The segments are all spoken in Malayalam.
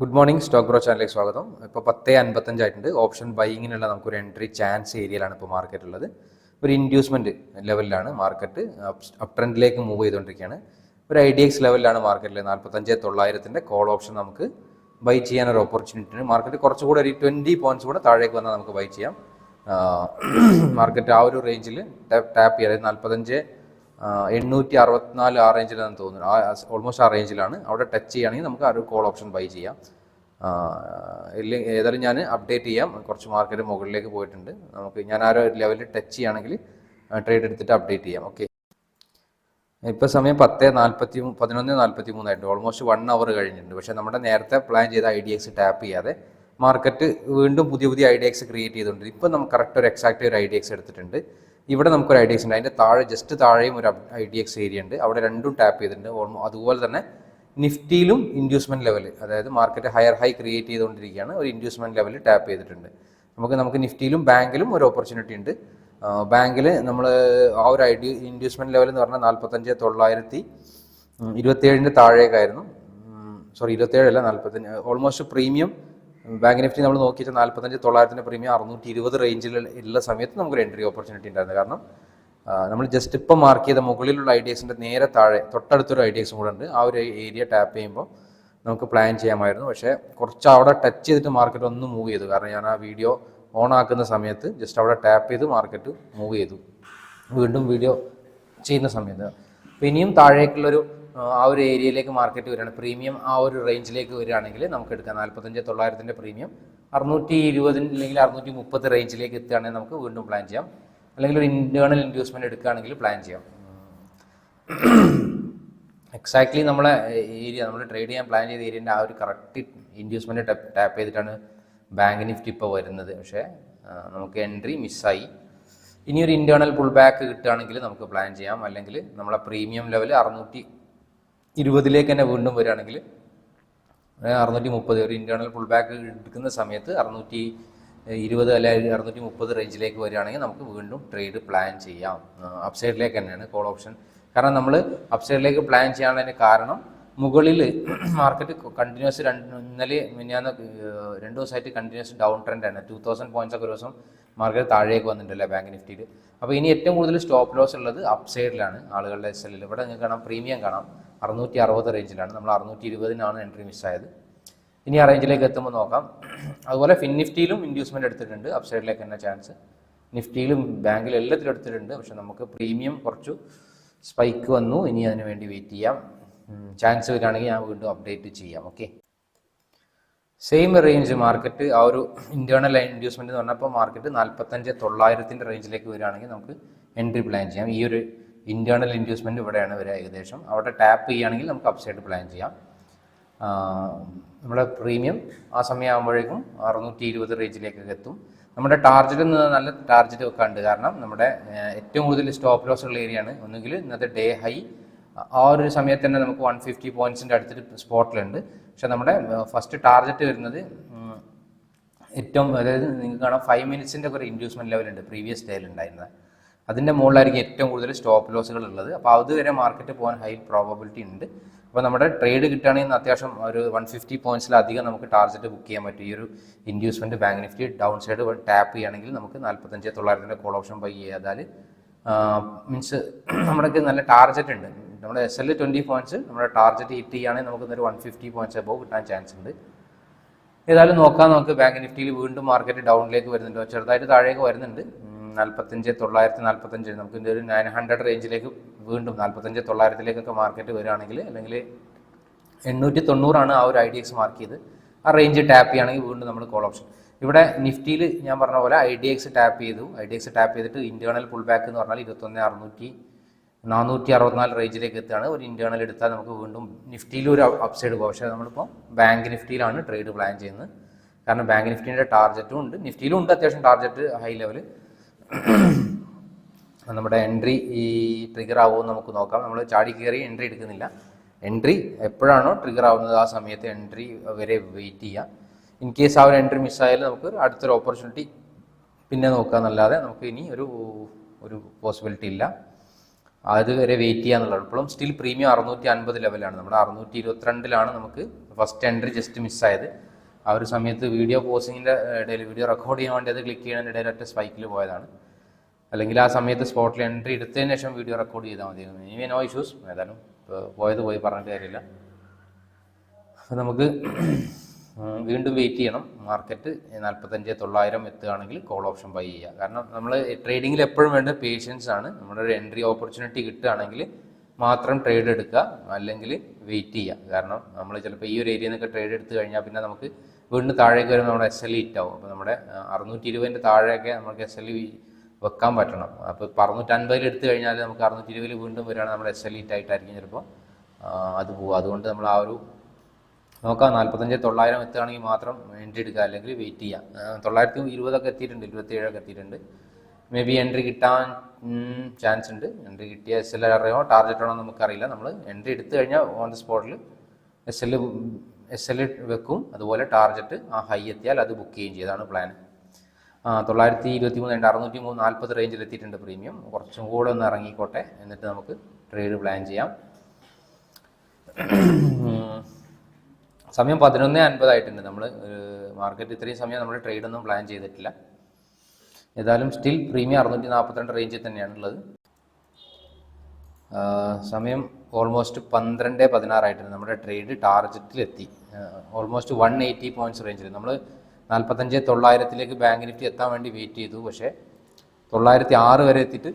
ഗുഡ് മോർണിംഗ് സ്റ്റോക്ക് ബ്രോ ചാനലിലേക്ക് സ്വാഗതം. ഇപ്പോൾ പത്ത് അൻപത്തഞ്ചായിട്ടുണ്ട് ഓപ്ഷൻ ബൈങ്ങിനുള്ള നമുക്കൊരു എൻട്രി ചാൻസ് ഏരിയയിലാണ് ഇപ്പോൾ മാർക്കറ്റ് ഉള്ളത്. ഒരു ഇൻഡ്യൂസ്മെന്റ് ലെവലിലാണ് മാർക്കറ്റ് അപ് ട്രെൻഡിലേക്ക് മൂവ് ചെയ്തുകൊണ്ടിരിക്കുകയാണ് ഒരു ഐ ഡി എക്സ് ലെവലിലാണ് മാർക്കറ്റിൽ നാൽപ്പത്തഞ്ച് തൊള്ളായിരത്തിന്റെ കോൾ ഓപ്ഷൻ നമുക്ക് ബൈ ചെയ്യാൻ ഒരു ഓപ്പർച്യൂണിറ്റി ഉണ്ട്. മാർക്കറ്റ് കുറച്ചുകൂടെ ഒരു ട്വന്റി പോയിന്റ്സ് കൂടെ താഴേക്ക് വന്നാൽ നമുക്ക് ബൈ ചെയ്യാം. മാർക്കറ്റ് ആ ഒരു റേഞ്ചിൽ ടാപ്പ് ചെയ്യാം. അതായത് നാൽപ്പത്തഞ്ച് എണ്ണൂറ്റി അറുപത്തിനാല് ആ റേഞ്ചിലാണെന്ന് തോന്നുന്നു ആ ഓൾമോസ്റ്റ് ആ റേഞ്ചിലാണ് അവിടെ ടച്ച് ചെയ്യുകയാണെങ്കിൽ നമുക്ക് ആ ഒരു കോൾ ഓപ്ഷൻ ബൈ ചെയ്യാം. ഏതായാലും ഞാൻ അപ്ഡേറ്റ് ചെയ്യാം. കുറച്ച് മാർക്കറ്റ് മുകളിലേക്ക് പോയിട്ടുണ്ട്. നമുക്ക് ഞാൻ ആ ഒരു ലെവലിൽ ടച്ച് ചെയ്യുകയാണെങ്കിൽ ട്രേഡ് എടുത്തിട്ട് അപ്ഡേറ്റ് ചെയ്യാം. ഓക്കെ ഇപ്പോൾ സമയം പത്ത് നാൽപ്പത്തി പതിനൊന്ന് നാൽപ്പത്തി മൂന്നായിട്ടുണ്ട് ഓൾമോസ്റ്റ് വൺ അവർ കഴിഞ്ഞിട്ടുണ്ട്. പക്ഷേ നമ്മുടെ നേരത്തെ പ്ലാൻ ചെയ്ത ഐ ഡി എക്സ് ടാപ്പ് ചെയ്യാതെ മാർക്കറ്റ് വീണ്ടും പുതിയ പുതിയ ഐ ഡി എക്സ് ക്രിയേറ്റ് ചെയ്തുകൊണ്ട് ഇപ്പം നമുക്ക് കറക്റ്റ് ഒരു എക്സാക്റ്റ് ഒരു ഐ ഡി എക്സ് എടുത്തിട്ടുണ്ട്. ഇവിടെ നമുക്കൊരു ഐ ഡി എക്സ് ഉണ്ട്. അതിന്റെ താഴെ ജസ്റ്റ് താഴെയും ഒരു ഐ ഡി എക്സ് ഏരിയ ഉണ്ട്. അവിടെ രണ്ടും ടാപ്പ് ചെയ്തിട്ടുണ്ട്. ഓൾമോ അതുപോലെ തന്നെ നിഫ്റ്റിയിലും ഇൻഡ്യൂസ്മെന്റ് ലെവൽ അതായത് മാർക്കറ്റ് ഹയർ ഹൈ ക്രിയേറ്റ് ചെയ്തുകൊണ്ടിരിക്കുകയാണ്. ഒരു ഇൻഡ്യൂസ്മെന്റ് ലെവൽ ടാപ്പ് ചെയ്തിട്ടുണ്ട്. നമുക്ക് നമുക്ക് നിഫ്റ്റിയിലും ബാങ്കിലും ഒരു ഓപ്പർച്യൂണിറ്റി ഉണ്ട്. ബാങ്കിൽ നമ്മൾ ആ ഒരു ഐ ഡി ഇൻഡ്യൂസ്മെന്റ് ലെവൽ എന്ന് പറഞ്ഞാൽ നാൽപ്പത്തഞ്ച് തൊള്ളായിരത്തി ഇരുപത്തേഴിന്റെ താഴേക്കായിരുന്നു. സോറി ഇരുപത്തേഴല്ല നാൽപ്പത്തഞ്ച് ഓൾമോസ്റ്റ് പ്രീമിയം ബാങ്ക് നിഫ്റ്റി നമ്മൾ നോക്കിയിട്ട് നാൽപ്പത്തഞ്ച് തൊള്ളായിരത്തിന്റെ പ്രീമിയം അറുന്നൂറ്റി ഇരുപത് റേഞ്ചിൽ ഉള്ള സമയത്ത് നമുക്കൊരു എൻട്രി ഓപ്പർച്യൂണിറ്റി ഉണ്ടായിരുന്നു. കാരണം നമ്മൾ ജസ്റ്റ് ഇപ്പം മാർക്ക് ചെയ്ത മുകളിലുള്ള ഐഡിയസിന്റെ നേരെ താഴെ തൊട്ടടുത്തൊരു ഐഡിയസും കൂടെ ഉണ്ട്. ആ ഒരു ഏരിയ ടാപ്പ് ചെയ്യുമ്പോൾ നമുക്ക് പ്ലാൻ ചെയ്യാമായിരുന്നു. പക്ഷേ കുറച്ച് അവിടെ ടച്ച് ചെയ്തിട്ട് മാർക്കറ്റ് ഒന്ന് മൂവ് ചെയ്തു. കാരണം ഞാൻ ആ വീഡിയോ ഓൺ ആക്കുന്ന സമയത്ത് ജസ്റ്റ് അവിടെ ടാപ്പ് ചെയ്ത് മാർക്കറ്റ് മൂവ് ചെയ്തു. വീണ്ടും വീഡിയോ ചെയ്യുന്ന സമയത്ത്. ഇനിയും താഴേക്കുള്ളൊരു ആ ഒരു ഏരിയയിലേക്ക് മാർക്കറ്റ് വരികയാണ്. പ്രീമിയം ആ ഒരു റേഞ്ചിലേക്ക് വരികയാണെങ്കിൽ നമുക്ക് എടുക്കാം. നാൽപ്പത്തഞ്ച് തൊള്ളായിരത്തിന്റെ പ്രീമിയം. അറുന്നൂറ്റി ഇരുപതിന് അല്ലെങ്കിൽ അറുന്നൂറ്റി മുപ്പത് റേഞ്ചിലേക്ക് എത്തുകയാണെങ്കിൽ നമുക്ക് വീണ്ടും പ്ലാൻ ചെയ്യാം. അല്ലെങ്കിൽ ഒരു ഇന്റേർണൽ ഇൻവെസ്റ്റ്മെന്റ് എടുക്കുകയാണെങ്കിൽ പ്ലാൻ ചെയ്യാം. എക്സാക്ട്ലി നമ്മളെ ഏരിയ നമ്മൾ ട്രേഡ് ചെയ്യാൻ പ്ലാൻ ചെയ്ത ഏരിയന്റെ ആ ഒരു കറക്റ്റ് ഇൻഡ്യൂസ്മെന്റ് ടാപ്പ് ചെയ്തിട്ടാണ് ബാങ്ക് നിഫ്റ്റി ഇപ്പോൾ വരുന്നത്. പക്ഷേ നമുക്ക് എൻട്രി മിസ്സായി ഇനി ഒരു ഇന്റേർണൽ പുൾ ബാക്ക് കിട്ടുകയാണെങ്കിൽ നമുക്ക് പ്ലാൻ ചെയ്യാം. അല്ലെങ്കിൽ നമ്മളെ പ്രീമിയം ലെവൽ അറുന്നൂറ്റി ഇരുപതിലേക്ക് തന്നെ വീണ്ടും വരികയാണെങ്കിൽ അറുന്നൂറ്റി മുപ്പത് ഒരു ഇന്റേർണൽ ഫുൾ ബാക്ക് എടുക്കുന്ന സമയത്ത് അറുന്നൂറ്റി ഇരുപത് അല്ലെങ്കിൽ അറുന്നൂറ്റി മുപ്പത് റേഞ്ചിലേക്ക് വരികയാണെങ്കിൽ നമുക്ക് വീണ്ടും ട്രേഡ് പ്ലാൻ ചെയ്യാം. അപ്സൈഡിലേക്ക് തന്നെയാണ് കോൾ ഓപ്ഷൻ കാരണം നമ്മൾ അപ്സൈഡിലേക്ക് പ്ലാൻ ചെയ്യാനുള്ളതിന് കാരണം മുകളിൽ മാർക്കറ്റ് കണ്ടിന്യൂസ് രണ്ട് ഇന്നലെ മിനിയാന്ന് രണ്ട് ദിവസമായിട്ട് കണ്ടിന്യൂസ് ഡൗൺ ട്രെൻഡ് ആണ്. ടു തൗസൻഡ് പോയിന്റ്സ് ഒക്കെ ഒരു ദിവസം മാർക്കറ്റ് താഴേക്ക് വന്നിട്ടുണ്ടല്ലേ ബാങ്ക് നിഫ്റ്റിയിൽ അപ്പോൾ ഇനി ഏറ്റവും കൂടുതൽ സ്റ്റോപ്പ് ലോസ് ഉള്ളത് അപ്സൈഡിലാണ് ആളുകളുടെ എസ് എല്ലിൽ ഇവിടെ നിങ്ങൾക്ക് കാണാം പ്രീമിയം കാണാം. അറുന്നൂറ്റി അറുപത് റേഞ്ചിലാണ് നമ്മൾ അറുന്നൂറ്റി ഇരുപതിനാണ് എൻട്രി മിസ്സായത് ഇനി ആ റേഞ്ചിലേക്ക് എത്തുമ്പോൾ നോക്കാം. അതുപോലെ ഫിൻ നിഫ്റ്റിയിലും ഇൻഡ്യൂസ്മെന്റ് എടുത്തിട്ടുണ്ട്. അപ്സൈഡിലേക്ക് തന്നെ ചാൻസ് നിഫ്റ്റിയിലും ബാങ്കിലും എല്ലാത്തിലും എടുത്തിട്ടുണ്ട്. പക്ഷെ നമുക്ക് പ്രീമിയം കുറച്ചു സ്പൈക്ക് വന്നു. ഇനി അതിന് വേണ്ടി വെയിറ്റ് ചെയ്യാം. ചാൻസ് വരികയാണെങ്കിൽ ഞാൻ വീണ്ടും അപ്ഡേറ്റ് ചെയ്യാം. ഓക്കെ സെയിം റേഞ്ച് മാർക്കറ്റ് ആ ഒരു ഇന്റേർണൽ ഇൻഡ്യൂസ്മെന്റ് എന്ന് പറഞ്ഞപ്പോൾ മാർക്കറ്റ് നാൽപ്പത്തഞ്ച് തൊള്ളായിരത്തിന്റെ റേഞ്ചിലേക്ക് വരികയാണെങ്കിൽ നമുക്ക് എൻട്രി പ്ലാൻ ചെയ്യാം. ഈ ഒരു ഇന്റേർണൽ ഇൻവെസ്റ്റ്മെന്റ് ഇവിടെയാണ് വരിക ഏകദേശം. അവിടെ ടാപ്പ് ചെയ്യുകയാണെങ്കിൽ നമുക്ക് അപ്സൈഡ് പ്ലാൻ ചെയ്യാം. നമ്മുടെ പ്രീമിയം ആ സമയമാകുമ്പോഴേക്കും അറുന്നൂറ്റി ഇരുപത് റേഞ്ചിലേക്കൊക്കെ എത്തും. നമ്മുടെ ടാർജറ്റ് നല്ല ടാർജറ്റ് വെക്കാണ്ട് കാരണം നമ്മുടെ ഏറ്റവും കൂടുതൽ സ്റ്റോപ്പ് ലോസ് ഉള്ള ഏരിയയാണ് ഒന്നുകിൽ ഇന്നത്തെ ഡേ ഹൈ ആ ഒരു സമയത്ത് തന്നെ നമുക്ക് വൺ ഫിഫ്റ്റി പോയിന്റ്സിന്റെ അടുത്തൊരു സ്പോട്ടിലുണ്ട് പക്ഷെ നമ്മുടെ ഫസ്റ്റ് ടാർജറ്റ് വരുന്നത് ഏറ്റവും അതായത് നിങ്ങൾക്ക് കാണാം ഫൈവ് മിനിറ്റ്സിന്റെ ഒരു ഇൻഡ്യൂസ്മെന്റ് ലെവലുണ്ട് പ്രീവിയസ് ഡേയിൽ ഉണ്ടായിരുന്നത്. അതിന്റെ മുകളിലായിരിക്കും ഏറ്റവും കൂടുതൽ സ്റ്റോപ്പ് ലോസുകൾ ഉള്ളത്. അപ്പോൾ അതുവരെ മാർക്കറ്റ് പോകാൻ ഹൈ പ്രോബബിലിറ്റി ഉണ്ട്. അപ്പോൾ നമ്മുടെ ട്രേഡ് കിട്ടുകയാണെങ്കിൽ അത്യാവശ്യം ഒരു വൺ ഫിഫ്റ്റി പോയിന്റ്സിലധികം നമുക്ക് ടാർജറ്റ് ബുക്ക് ചെയ്യാൻ പറ്റും. ഈ ഒരു inducement bank nifty down side tap ചെയ്യുകയാണെങ്കിൽ നമുക്ക് നാൽപ്പത്തഞ്ച് തൊള്ളായിരത്തിന്റെ കോൾ ഓപ്ഷൻ ബൈ ചെയ്താൽ മീൻസ് നമ്മുടെ നല്ല ടാർജറ്റ് ഉണ്ട്. നമ്മുടെ എസ് എൽ ട്വന്റി പോയിന്റ്സ് നമ്മുടെ ടാർജറ്റ് ഹിറ്റ് ചെയ്യുകയാണെങ്കിൽ നമുക്ക് ഒരു വൺ ഫിഫ്റ്റി പോയിന്റ്സ് അബോവ് കിട്ടാൻ ചാൻസ് ഉണ്ട്. ഏതായാലും നോക്കാം നമുക്ക് ബാങ്ക് നിഫ്റ്റിയിൽ വീണ്ടും മാർക്കറ്റ് ഡൗണിലേക്ക് വരുന്നുണ്ട്. ചെറുതായിട്ട് താഴേക്ക് വരുന്നുണ്ട്. നാൽപ്പത്തഞ്ച് തൊള്ളായിരത്തി നാൽപ്പത്തഞ്ച് നമുക്ക് ഇതിന്റെ ഒരു നയൻ ഹൺഡ്രഡ് റേഞ്ചിലേക്ക് വീണ്ടും നാൽപ്പത്തഞ്ച് തൊള്ളായിരത്തിലേക്കൊക്കെ മാർക്കറ്റ് വരികയാണെങ്കിൽ അല്ലെങ്കിൽ എണ്ണൂറ്റി തൊണ്ണൂറാണ് ആ ഒരു ഐ ഡി എക്സ് മാർക്ക് ചെയ്ത് ആ റേഞ്ച് ടാപ്പ് ചെയ്യുകയാണെങ്കിൽ വീണ്ടും നമ്മൾ കോൾ ഓപ്ഷൻ ഇവിടെ നിഫ്റ്റിയിൽ ഞാൻ പറഞ്ഞ പോലെ ഐ ഡി എക്സ് ടാപ്പ് ചെയ്തു. ഐ ഡി എക്സ് ടാപ്പ് ചെയ്തിട്ട് ഇന്റേണൽ പുൾ ബാക്ക് എന്ന് പറഞ്ഞാൽ ഇരുപത്തൊന്ന് അറുന്നൂറ്റി നാനൂറ്റി അറുപത്തിനാല് റേഞ്ചിലേക്ക് എത്തുകയാണ്. ഒരു ഇന്റേണൽ എടുത്താൽ നമുക്ക് വീണ്ടും നിഫ്റ്റിയിൽ ഒരു അപ്സൈഡ് പോകും പക്ഷേ നമ്മളിപ്പോൾ ബാങ്ക് നിഫ്റ്റിയിലാണ് ട്രേഡ് പ്ലാൻ ചെയ്യുന്നത്. കാരണം ബാങ്ക് നിഫ്റ്റിന്റെ ടാർജറ്റും ഉണ്ട്. നിഫ്റ്റിയിലും ഉണ്ട് അത്യാവശ്യം ടാർജറ്റ് ഹൈ ലെവൽ നമ്മുടെ എൻട്രി ഈ ട്രിഗർ ആവുമെന്ന് നമുക്ക് നോക്കാം. നമ്മൾ ചാടി കയറി എൻട്രി എടുക്കുന്നില്ല. എൻട്രി എപ്പോഴാണോ ട്രിഗർ ആവുന്നത് ആ സമയത്ത് എൻട്രി വരെ വെയിറ്റ് ചെയ്യുക ഇൻ കേസ് ആ ഒരു എൻട്രി മിസ്സായാലും നമുക്ക് അടുത്തൊരു ഓപ്പർച്യൂണിറ്റി പിന്നെ നോക്കാമെന്നല്ലാതെ നമുക്ക് ഇനി ഒരു ഒരു പോസിബിലിറ്റി ഇല്ല. അതുവരെ വെയിറ്റ് ചെയ്യാന്നുള്ളത് ഇപ്പോഴും സ്റ്റിൽ പ്രീമിയം അറുന്നൂറ്റി അൻപത് ലെവലാണ് നമ്മുടെ അറുന്നൂറ്റി ഇരുപത്തിരണ്ടിലാണ് നമുക്ക് ഫസ്റ്റ് എൻട്രി ജസ്റ്റ് മിസ്സായത് ആ ഒരു സമയത്ത് വീഡിയോ പോസ്റ്റിങ്ങിന്റെ ഇടയിൽ വീഡിയോ റെക്കോർഡ് ചെയ്യാൻ വേണ്ടി അത് ക്ലിക്ക് ചെയ്യുന്നതിന്റെ ഇടയിൽ ഒറ്റ സ്പൈക്കിൽ പോയതാണ്. അല്ലെങ്കിൽ ആ സമയത്ത് സ്പോട്ടിൽ എൻട്രി എടുത്തതിന് ശേഷം വീഡിയോ റെക്കോർഡ് ചെയ്താൽ മതി. ഇനി നോ ഇഷ്യൂസ് ഏതായാലും പോയത് പോയി പറഞ്ഞിട്ട് കാര്യമില്ല. അപ്പോൾ നമുക്ക് വീണ്ടും വെയിറ്റ് ചെയ്യണം. മാർക്കറ്റ് നാൽപ്പത്തഞ്ച് തൊള്ളായിരം എത്തുകയാണെങ്കിൽ കോൾ ഓപ്ഷൻ ബൈ ചെയ്യുക. കാരണം നമ്മൾ ട്രേഡിങ്ങിൽ എപ്പോഴും വേണ്ട പേഷ്യൻസ് ആണ്. നമ്മുടെ ഒരു എൻട്രി ഓപ്പർച്യൂണിറ്റി കിട്ടുകയാണെങ്കിൽ മാത്രം ട്രേഡ് എടുക്കുക അല്ലെങ്കിൽ വെയിറ്റ് ചെയ്യുക. കാരണം നമ്മൾ ചിലപ്പോൾ ഈ ഒരു ഏരിയയിൽ നിന്നൊക്കെ ട്രേഡ് എടുത്തു കഴിഞ്ഞാൽ പിന്നെ നമുക്ക് വീണ്ടും താഴേക്ക് വരുമ്പോൾ നമ്മുടെ എസ് എൽ ഹിറ്റ് ആവും. അപ്പോൾ നമ്മുടെ അറുന്നൂറ്റി ഇരുപതിന്റെ താഴെയൊക്കെ നമുക്ക് എസ് എൽ വെക്കാൻ പറ്റണം. അപ്പോൾ ഇപ്പോൾ അറുന്നൂറ്റൻപതിൽ എടുത്തു കഴിഞ്ഞാൽ നമുക്ക് അറുന്നൂറ്റി ഇരുപതിൽ വീണ്ടും വരികയാണെങ്കിൽ നമ്മുടെ എസ് എൽ ഹിറ്റ് ആയിട്ടായിരിക്കും ചിലപ്പോൾ അത് പോകും അതുകൊണ്ട് നമ്മൾ ആ ഒരു നോക്കാം നാൽപ്പത്തഞ്ച് തൊള്ളായിരം എത്തുകയാണെങ്കിൽ മാത്രം എൻട്രി എടുക്കുക അല്ലെങ്കിൽ വെയിറ്റ് ചെയ്യാം ആ, തൊള്ളായിരത്തി ഇരുപതൊക്കെ എത്തിയിട്ടുണ്ട് ഇരുപത്തി ഏഴൊക്കെ എത്തിയിട്ടുണ്ട്. മേ ബി എൻട്രി കിട്ടാൻ ചാൻസ് ഉണ്ട്. എൻട്രി കിട്ടിയ എസ് എൽ അറിയാമോ? ടാർഗറ്റ് ആണോ നമുക്കറിയില്ല. നമ്മൾ എൻട്രി എടുത്തു കഴിഞ്ഞാൽ ഓൺ ദി സ്പോട്ടിൽ എസ് എൽ എസ് എൽ വെക്കും. അതുപോലെ ടാർഗറ്റ് ആ ഹൈ എത്തിയാൽ അത് ബുക്ക് ചെയ്യുകയും ചെയ്താണ് പ്ലാൻ തൊള്ളായിരത്തി ഇരുപത്തി മൂന്ന് അറുന്നൂറ്റി മൂന്ന് നാൽപ്പത് റേഞ്ചിൽ എത്തിയിട്ടുണ്ട് പ്രീമിയം കുറച്ചും കൂടെ ഒന്ന് ഇറങ്ങിക്കോട്ടെ. എന്നിട്ട് നമുക്ക് ട്രേഡ് പ്ലാൻ ചെയ്യാം. സമയം പതിനൊന്ന് അൻപതായിട്ടുണ്ട്. നമ്മൾ മാർക്കറ്റ് ഇത്രയും സമയം നമ്മൾ ട്രേഡൊന്നും പ്ലാൻ ചെയ്തിട്ടില്ല. ഏതായാലും സ്റ്റിൽ പ്രീമിയം അറുന്നൂറ്റി നാൽപ്പത്തിരണ്ട് റേഞ്ചിൽ തന്നെയാണ് ഉള്ളത് സമയം ഓൾമോസ്റ്റ് പന്ത്രണ്ട് പതിനാറായിട്ടുണ്ട്. നമ്മുടെ ട്രേഡ് ടാർജറ്റിലെത്തി ഓൾമോസ്റ്റ് വൺ എയ്റ്റി പോയിന്റ്സ് റേഞ്ചിൽ നമ്മൾ നാൽപ്പത്തഞ്ച് തൊള്ളായിരത്തിലേക്ക് ബാങ്ക് നിഫ്റ്റി എത്താൻ വേണ്ടി വെയിറ്റ് ചെയ്തു. പക്ഷേ തൊള്ളായിരത്തി ആറ് വരെ എത്തിയിട്ട്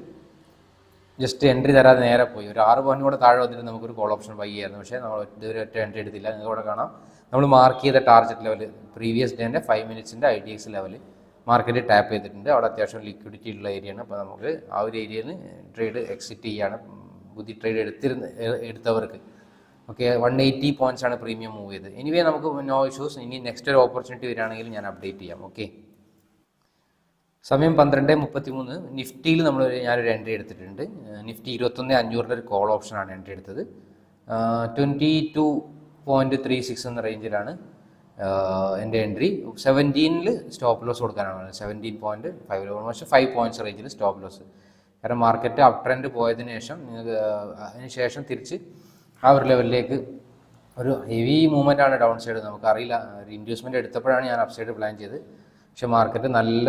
ജസ്റ്റ് എൻട്രി തരാതെ നേരെ പോയി. ഒരു ആറ് പോയിന്റ് കൂടെ താഴെ വന്നിട്ട് നമുക്കൊരു കോൾ ഓപ്ഷൻ ബൈ ആയിരുന്നു പക്ഷേ നമ്മൾ ഇതുവരെ ഒറ്റ എൻട്രി എടുത്തില്ല. നിങ്ങൾക്ക് ഇവിടെ കാണാം. നമ്മൾ മാർക്ക് ചെയ്ത ടാർജറ്റ് ലെവൽ പ്രീവിയസ് ഡേന്റെ five മിനിറ്റ്സിന്റെ I D X level market tap ചെയ്തിട്ടുണ്ട്. അവിടെ അത്യാവശ്യം ലിക്വിഡിറ്റി ഉള്ള ഏരിയയാണ് അപ്പോൾ നമുക്ക് ആ ഒരു ഏരിയയിൽ ട്രേഡ് എക്സിറ്റ് ചെയ്യാണ്. പുതിയ ട്രേഡ് എടുത്തിരുന്ന എടുത്തവർക്ക്. ഓക്കെ വൺ എയ്റ്റി പോയിന്റ്സ് ആണ് പ്രീമിയം മൂവ് ചെയ്തത്. എനിവേ നമുക്ക് നോ ഇഷ്യൂസ് ഇനി നെക്സ്റ്റ് ഒരു ഓപ്പർച്യൂണിറ്റി വരികയാണെങ്കിൽ ഞാൻ അപ്ഡേറ്റ് ചെയ്യാം. ഓക്കെ. സമയം പന്ത്രണ്ട് മുപ്പത്തി മൂന്ന് നിഫ്റ്റിയിൽ നമ്മൾ ഞാനൊരു എൻട്രി എടുത്തിട്ടുണ്ട്. നിഫ്റ്റി ഇരുപത്തൊന്ന് അഞ്ഞൂറിന്റെ ഒരു കോൾ ഓപ്ഷനാണ് എൻട്രി എടുത്തത്. Twenty two point three six എന്ന റേഞ്ചിലാണ് എന്റെ എൻട്രി സെവന്റീനിൽ സ്റ്റോപ്പ് ലോസ് കൊടുക്കാനാണ്. Seventeen point five almost five points റേഞ്ചിൽ സ്റ്റോപ്പ് ലോസ് കാരണം മാർക്കറ്റ് അപ് ട്രെൻഡ് പോയതിന് ശേഷം നിങ്ങൾക്ക് അതിന് ശേഷം തിരിച്ച് ആ ഒരു ലെവലിലേക്ക് ഒരു ഹെവി മൂവ്മെന്റ് ആണ് ഡൗൺ സൈഡ് നമുക്കറിയില്ല ഒരു ഇൻഡ്യൂസ്മെന്റ് എടുത്തപ്പോഴാണ് ഞാൻ അപ് സൈഡ് പ്ലാൻ ചെയ്ത് പക്ഷേ മാർക്കറ്റ് നല്ല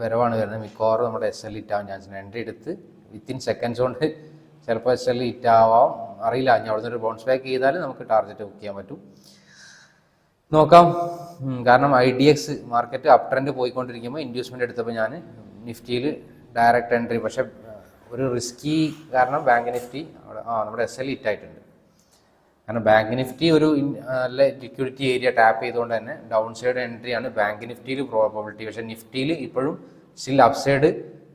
വരവാണ് വരുന്നത്. മിക്കവാറും നമ്മുടെ എസ് എൽ ഹിറ്റ് ആവാൻ ചാൻസ് എൻട്രി എടുത്ത് വിത്തിൻ സെക്കൻഡ്സ് കൊണ്ട് ചിലപ്പോൾ എസ് എൽ ഹിറ്റ് ആവാം അറിയില്ല ഞാൻ അവിടുന്ന് ഒരു ബൗൺസ് ബാക്ക് ചെയ്താൽ നമുക്ക് ടാർഗറ്റ് ബുക്ക് ചെയ്യാൻ പറ്റും. നോക്കാം. കാരണം I D X market up trend പോയിക്കൊണ്ടിരിക്കുമ്പോൾ inducement എടുത്തപ്പോൾ ഞാൻ നിഫ്റ്റിയിൽ ഡയറക്റ്റ് എൻട്രി പക്ഷേ ഒരു റിസ്കി കാരണം ബാങ്ക് നിഫ്റ്റി അവിടെ ആ നമ്മുടെ എസ് എൽ ഹിറ്റ് ആയിട്ടുണ്ട്. കാരണം ബാങ്ക് നിഫ്റ്റി ഒരു നല്ല ലിക്വിഡിറ്റി ഏരിയ ടാപ്പ് ചെയ്തുകൊണ്ട് തന്നെ ഡൗൺ സൈഡ് എൻട്രി ആണ് ബാങ്ക് നിഫ്റ്റിയിൽ പ്രോബിലിറ്റി പക്ഷേ നിഫ്റ്റിയിൽ ഇപ്പോഴും സ്റ്റിൽ അപ്സൈഡ്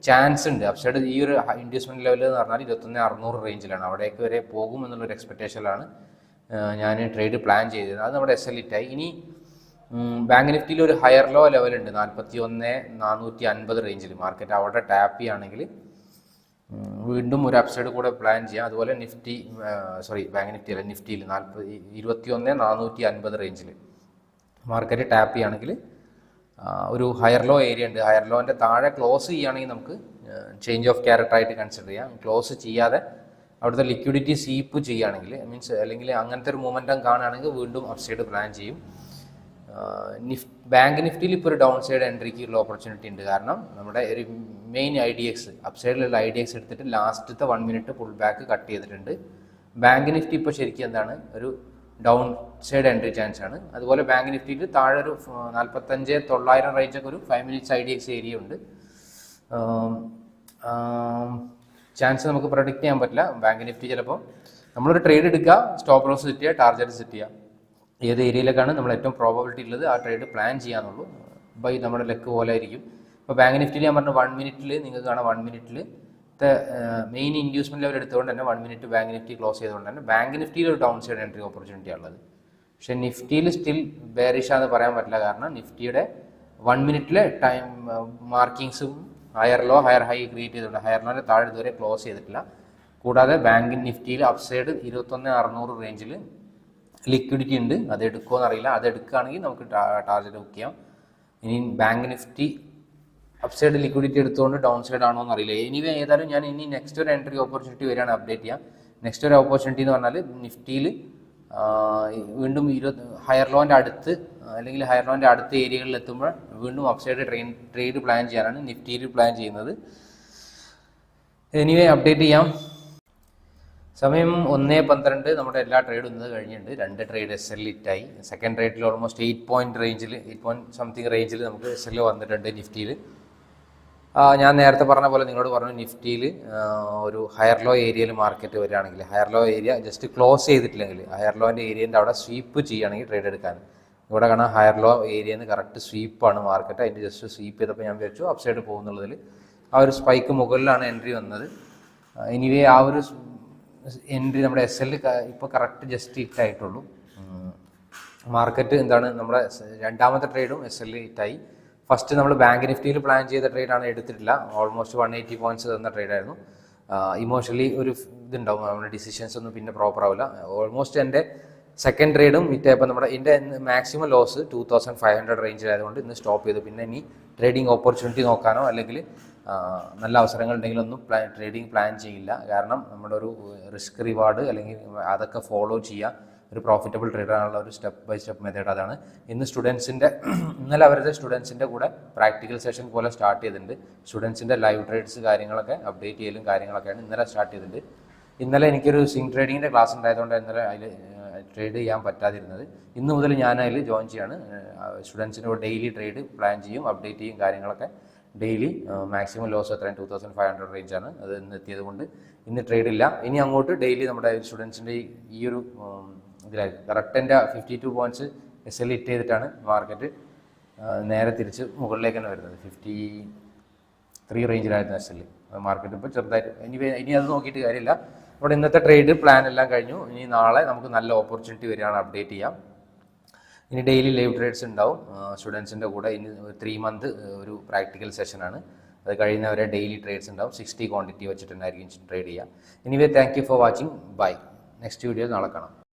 ചാൻസ് ഉണ്ട്. അപ്സൈഡ് ഈ ഒരു ഇൻഡ്യൂസ്മെന്റ് ലെവൽ എന്ന് പറഞ്ഞാൽ ഇരുപത്തൊന്ന് അറുന്നൂറ് റേഞ്ചിലാണ് അവിടേക്ക് വരെ പോകും എന്നുള്ളൊരു എക്സ്പെക്ടേഷനിലാണ് ഞാൻ ട്രേഡ് പ്ലാൻ ചെയ്തത്. അത് നമ്മുടെ എസ് എൽ ഇറ്റായി ഇനി ബാങ്ക് നിഫ്റ്റിയിൽ ഒരു ഹയർ ലോ ലെവലുണ്ട് നാൽപ്പത്തി ഒന്ന് നാനൂറ്റി അൻപത് റേഞ്ചിൽ മാർക്കറ്റ് അവിടെ ടാപ്പ് ചെയ്യുകയാണെങ്കിൽ വീണ്ടും ഒരു അപ്സൈഡ് കൂടെ പ്ലാൻ ചെയ്യാം. അതുപോലെ നിഫ്റ്റി സോറി ബാങ്ക് നിഫ്റ്റി അല്ല നിഫ്റ്റിയിൽ നാൽപ്പത് ഇരുപത്തി ഒന്ന് നാനൂറ്റി അൻപത് റേഞ്ചിൽ മാർക്കറ്റ് ടാപ്പ് ചെയ്യുകയാണെങ്കിൽ ഒരു ഹയർ ലോ ഏരിയ ഉണ്ട്. ഹയർ ലോന്റെ താഴെ ക്ലോസ് ചെയ്യുകയാണെങ്കിൽ നമുക്ക് ചേഞ്ച് ഓഫ് ക്യാരക്ടറായിട്ട് കൺസിഡർ ചെയ്യാം. ക്ലോസ് ചെയ്യാതെ അവിടുത്തെ ലിക്വിഡിറ്റി സീപ്പ് ചെയ്യുകയാണെങ്കിൽ മീൻസ് അല്ലെങ്കിൽ അങ്ങനത്തെ ഒരു മൂമെന്റം കാണുകയാണെങ്കിൽ വീണ്ടും അപ്സൈഡ് പ്ലാൻ ചെയ്യും. നിഫ്റ്റ് ബാങ്ക് നിഫ്റ്റിയിൽ ഇപ്പോൾ ഒരു ഡൗൺ സൈഡ് എൻട്രിക്ക് ഉള്ള ഓപ്പർച്യൂണിറ്റി ഉണ്ട്. കാരണം നമ്മുടെ ഒരു മെയിൻ ഐ ഡി എക്സ് അപ്സൈഡിലുള്ള ഐ ഡി എക്സ് എടുത്തിട്ട് ലാസ്റ്റത്തെ one minute pull back cut ചെയ്തിട്ടുണ്ട്. ബാങ്ക് നിഫ്റ്റി ഇപ്പോൾ ശരിക്കും എന്താണ്? ഒരു ഡൗൺ സൈഡ് എൻട്രി ചാൻസ് ആണ്. അതുപോലെ ബാങ്ക് നിഫ്റ്റിയിൽ താഴെ ഒരു നാൽപ്പത്തഞ്ച് തൊള്ളായിരം റേഞ്ചൊക്കെ ഒരു five minutes I D X area ഉണ്ട്. ചാൻസ് നമുക്ക് പ്രൊഡിക്റ്റ് ചെയ്യാൻ പറ്റില്ല. ബാങ്ക് നിഫ്റ്റി ചിലപ്പോൾ നമ്മളൊരു ട്രേഡ് എടുക്കുക സ്റ്റോപ്പ് ലോസ് സെറ്റ് ചെയ്യുക ടാർഗറ്റ് സെറ്റ് ചെയ്യുക. ഏത് ഏരിയയിലേക്കാണ് നമ്മൾ ഏറ്റവും പ്രോബബിലിറ്റി ഉള്ളത് ആ ട്രേഡ് പ്ലാൻ ചെയ്യാന്നുള്ളൂ. ബൈ നമ്മുടെ ലെക്ക് പോലെ ആയിരിക്കും. ഇപ്പോൾ ബാങ്ക് നിഫ്റ്റിയിൽ ഞാൻ പറഞ്ഞ വൺ മിനിറ്റിൽ നിങ്ങൾക്ക് കാണാം വൺ മിനിറ്റിൽ മെയിൻ ഇൻഡ്യൂസ്മെന്റ് ലെവൽ എടുത്തുകൊണ്ട് തന്നെ one minute bank Nifty close ചെയ്തുകൊണ്ട് തന്നെ ബാങ്ക് നിഫ്റ്റിയിൽ ഒരു ഡൗൺ സൈഡ് എൻട്രി ഓപ്പർച്യൂണിറ്റി ഉള്ളത്. പക്ഷേ നിഫ്റ്റിയിൽ സ്റ്റിൽ ബേറിഷാന്ന് പറയാൻ പറ്റില്ല. കാരണം നിഫ്റ്റിയുടെ വൺ മിനിറ്റിലെ time മാർക്കിങ്സും higher low higher high create ചെയ്തിട്ടുണ്ട്. ഹയർ ലോനെ താഴെ ഇതുവരെ ക്ലോസ് ചെയ്തിട്ടില്ല. കൂടാതെ ബാങ്കിൻ നിഫ്റ്റിയിൽ അപ്സൈഡ് ഇരുപത്തൊന്ന് അറുന്നൂറ് റേഞ്ചിൽ ലിക്വിഡിറ്റി ഉണ്ട്. അത് എടുക്കുമോ എന്നറിയില്ല. അത് എടുക്കുകയാണെങ്കിൽ നമുക്ക് ടാർഗറ്റ് ബുക്ക് ചെയ്യാം. ഇനി ബാങ്ക് നിഫ്റ്റി അപ്സൈഡ് ലിക്വിഡിറ്റി എടുത്തുകൊണ്ട് ഡൗൺ സൈഡ് ആണോ എന്ന് അറിയില്ല എനിവേ ഏതായാലും ഞാൻ ഇനി നെക്സ്റ്റ് ഒരു എൻട്രി ഓപ്പർച്യൂണിറ്റി വരികയാണ് അപ്ഡേറ്റ് ചെയ്യാം നെക്സ്റ്റ് ഒരു ഓപ്പർച്യൂണിറ്റി എന്ന് പറഞ്ഞാൽ നിഫ്റ്റിയിൽ വീണ്ടും ഇരുപത് ഹയർ ലോന്റെ അടുത്ത് അല്ലെങ്കിൽ ഹയർ ലോന്റെ അടുത്ത ഏരിയകളിൽ എത്തുമ്പോൾ വീണ്ടും അപ്സൈഡ് ട്രെയിൻ ട്രേഡ് പ്ലാൻ ചെയ്യാനാണ് നിഫ്റ്റിയിൽ പ്ലാൻ ചെയ്യുന്നത്. എനിവേ അപ്ഡേറ്റ് ചെയ്യാം. സമയം ഒന്നേ പന്ത്രണ്ട് നമ്മുടെ എല്ലാ ട്രേഡും ഇന്ന് കഴിഞ്ഞിട്ടുണ്ട്. രണ്ട് ട്രേഡ് എസ് എൽ ഇറ്റായി സെക്കൻഡ് ട്രേഡിൽ ഓൾമോസ്റ്റ് എയ്റ്റ് പോയിന്റ് റേഞ്ചിൽ എയ്റ്റ് പോയിന്റ് സംതിങ് റേഞ്ചിൽ നമുക്ക് എസ് എൽ വന്നിട്ടുണ്ട് നിഫ്റ്റിയിൽ. ഞാൻ നേരത്തെ പറഞ്ഞ പോലെ നിങ്ങളോട് പറഞ്ഞു നിഫ്റ്റിയിൽ ഒരു ഹയർ ലോ ഏരിയയിൽ മാർക്കറ്റ് വരികയാണെങ്കിൽ higher low area just close ചെയ്തിട്ടില്ലെങ്കിൽ ഹയർ ലോന്റെ ഏരിയന്റെ അവിടെ സ്വീപ്പ് ചെയ്യുകയാണെങ്കിൽ ട്രേഡ് എടുക്കാൻ. ഇവിടെ കാണാൻ ഹയർ ലോ ഏരിയയിൽ നിന്ന് കറക്റ്റ് സ്വീപ്പാണ് മാർക്കറ്റ് അതിന്റെ ജസ്റ്റ് സ്വീപ്പ് ചെയ്തപ്പോൾ ഞാൻ വിചാരിച്ചു അപ്സൈഡ് പോകുന്നുള്ളതിൽ ആ ഒരു സ്പൈക്ക് മുകളിലാണ് എൻട്രി വന്നത്. എനിവേ ആ ഒരു എൻട്രി നമ്മുടെ എസ് എൽ ഇപ്പോൾ കറക്റ്റ് ജസ്റ്റ് ഹിറ്റ് ആയിട്ടുള്ളൂ. മാർക്കറ്റ് എന്താണ് നമ്മുടെ രണ്ടാമത്തെ ട്രേഡും എസ് എൽ ഹിറ്റായി ഫസ്റ്റ് നമ്മൾ ബാങ്ക് നിഫ്റ്റിയിൽ പ്ലാൻ ചെയ്ത ട്രേഡാണ് എടുത്തിട്ടില്ല. ഓൾമോസ്റ്റ് വൺ എയ്റ്റി പോയിന്റ്സ് തന്ന ട്രേഡായിരുന്നു ഇമോഷണലി ഒരു ഇതുണ്ടാവും. നമ്മുടെ ഡിസിഷൻസ് ഒന്നും പിന്നെ പ്രോപ്പർ ആവില്ല. ഓൾമോസ്റ്റ് എന്റെ സെക്കൻഡ് ട്രേഡും വിറ്റായപ്പോൾ നമ്മുടെ എന്റെ maximum loss two thousand five hundred റേഞ്ചിലായതുകൊണ്ട് ഇന്ന് സ്റ്റോപ്പ് ചെയ്തു. പിന്നെ ഇനി ട്രേഡിംഗ് ഓപ്പർച്യൂണിറ്റി നോക്കാനോ അല്ലെങ്കിൽ നല്ല അവസരങ്ങൾ ഉണ്ടെങ്കിൽ ഒന്നും പ്ലാൻ ട്രേഡിംഗ് പ്ലാൻ ചെയ്യില്ല. കാരണം നമ്മുടെ ഒരു റിസ്ക് റിവാർഡ് അല്ലെങ്കിൽ അതൊക്കെ ഫോളോ ചെയ്യുക. ഒരു പ്രോഫിറ്റബിൾ ട്രേഡർ ആണുള്ള ഒരു സ്റ്റെപ്പ് ബൈ സ്റ്റെപ്പ് മെത്തേഡ് അതാണ്. ഇന്ന് സ്റ്റുഡൻസിന്റെ ഇന്നലെ അവരുടെ സ്റ്റുഡൻസിന്റെ കൂടെ പ്രാക്ടിക്കൽ സെഷൻ പോലെ സ്റ്റാർട്ട് ചെയ്തിട്ടുണ്ട്. സ്റ്റുഡൻസിന്റെ ലൈവ് ട്രേഡ്സ് കാര്യങ്ങളൊക്കെ അപ്ഡേറ്റ് ചെയ്യലും കാര്യങ്ങളൊക്കെയാണ് ഇന്നലെ സ്റ്റാർട്ട് ചെയ്തിട്ടുണ്ട്. ഇന്നലെ എനിക്കൊരു സിങ് ട്രേഡിങ്ങിന്റെ ക്ലാസ് ഉണ്ടായതുകൊണ്ട് ഇന്നലെ അതിൽ ട്രേഡ് ചെയ്യാൻ പറ്റാതിരുന്നത്. ഇന്ന് മുതൽ ഞാൻ അതിൽ ജോയിൻ ചെയ്യാണ്. സ്റ്റുഡൻസിന്റെ ഡെയിലി ട്രേഡ് പ്ലാൻ ചെയ്യും അപ്ഡേറ്റ് ചെയ്യും കാര്യങ്ങളൊക്കെ. ഡെയിലി മാക്സിമം ലോസ് എത്രയും ടു തൗസൻഡ് ഫൈവ് ഹൺഡ്രഡ് റേഞ്ചാണ് അത് ഇന്ന് എത്തിയത് കൊണ്ട് ഇന്ന് ട്രേഡ് ഇല്ല. ഇനി അങ്ങോട്ട് ഡെയിലി നമ്മുടെ സ്റ്റുഡൻസിന്റെ ഈ ഒരു ഇതിലായിരിക്കും കറക്റ്റ് എന്റെ fifty two points S L hit ചെയ്തിട്ടാണ് മാർക്കറ്റ് നേരെ തിരിച്ച് മുകളിലേക്ക് തന്നെ വരുന്നത്. ഫിഫ്റ്റി ത്രീ റേഞ്ചിലായിരുന്നു എസ് എൽ മാർക്കറ്റ് ഇപ്പോൾ ചെറുതായിട്ട്. ഇനി ഇനി അത് നോക്കിയിട്ട് കാര്യമില്ല. അവിടെ ഇന്നത്തെ ട്രേഡ് പ്ലാൻ എല്ലാം കഴിഞ്ഞു. ഇനി നാളെ നമുക്ക് നല്ല ഓപ്പർച്യൂണിറ്റി വരികയാണ് അപ്ഡേറ്റ് ചെയ്യാം. ഇനി ഡെയിലി ലൈവ് ട്രേഡ്സ് ഉണ്ടാവും. സ്റ്റുഡൻസിന്റെ കൂടെ ഇനി ത്രീ മന്ത് ഒരു പ്രാക്ടിക്കൽ സെഷനാണ് അത് കഴിയുന്നവരെ ഡെയിലി ട്രേഡ്സ് ഉണ്ടാവും. സിക്സ്റ്റി ക്വാണ്ടിറ്റി വെച്ചിട്ടുണ്ടായിരിക്കും ട്രേഡ് ചെയ്യുക. Anyway thank you for watching bye next video നാളെ കാണാം.